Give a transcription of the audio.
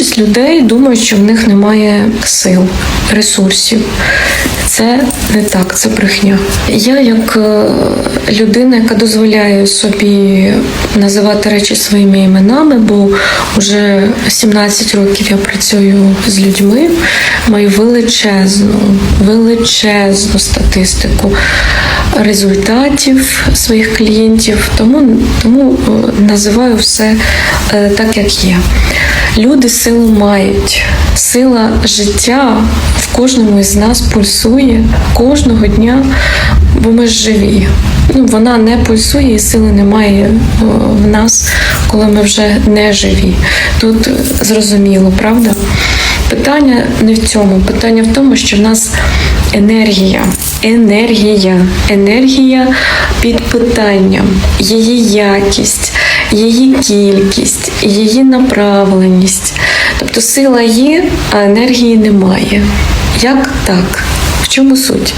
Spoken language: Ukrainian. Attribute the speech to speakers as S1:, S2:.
S1: Більшість людей думають, що в них немає сил, ресурсів. Це не так, це брехня. Я, як е, людина, яка дозволяє собі називати речі своїми іменами, бо вже 17 років я працюю з людьми, маю величезну, величезну статистику результатів своїх клієнтів, тому, тому е, називаю все е, так, як є. Люди силу мають. Сила життя в кожному із нас пульсує кожного дня, бо ми живі. Ну, вона не пульсує і сили немає е, в нас, коли ми вже не живі. Тут зрозуміло, правда? Питання не в цьому. Питання в тому, що в нас енергія, енергія, енергія під питанням, її якість, її кількість, її направленість. Тобто сила є, а енергії немає. Як так? В чому суть?